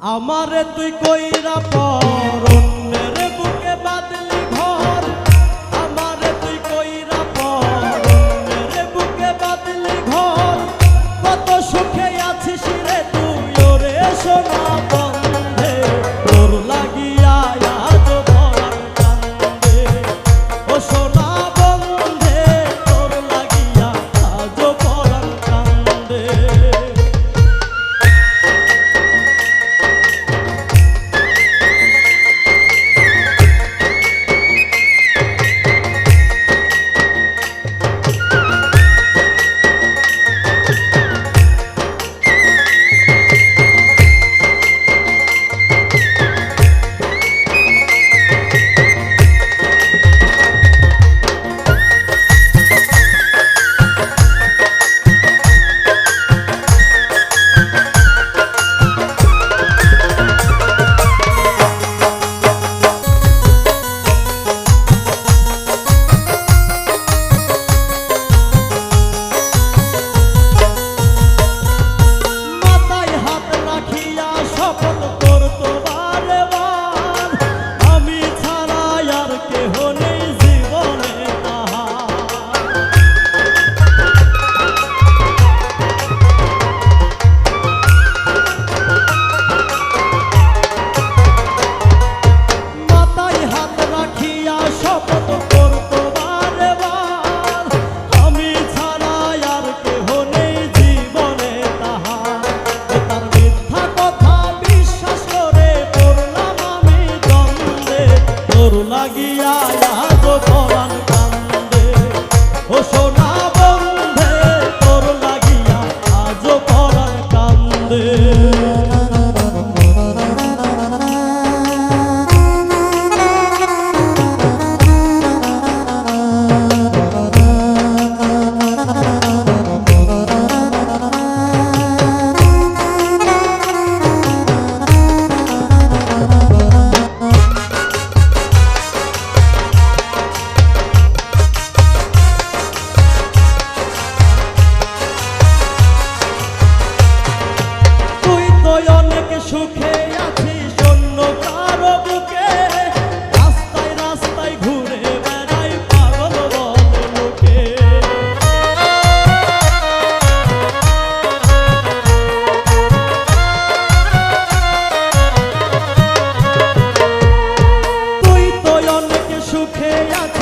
আমারে তুই কইরা পর অন্যের বুকে বাদলি errou, não. মায়া গোপন সুখে আছি, শূন্য কারও বুকে। রাস্তায় রাস্তায় ঘুরে বেড়াই পাগল লোকে। তুই তো অনেক সুখে আছি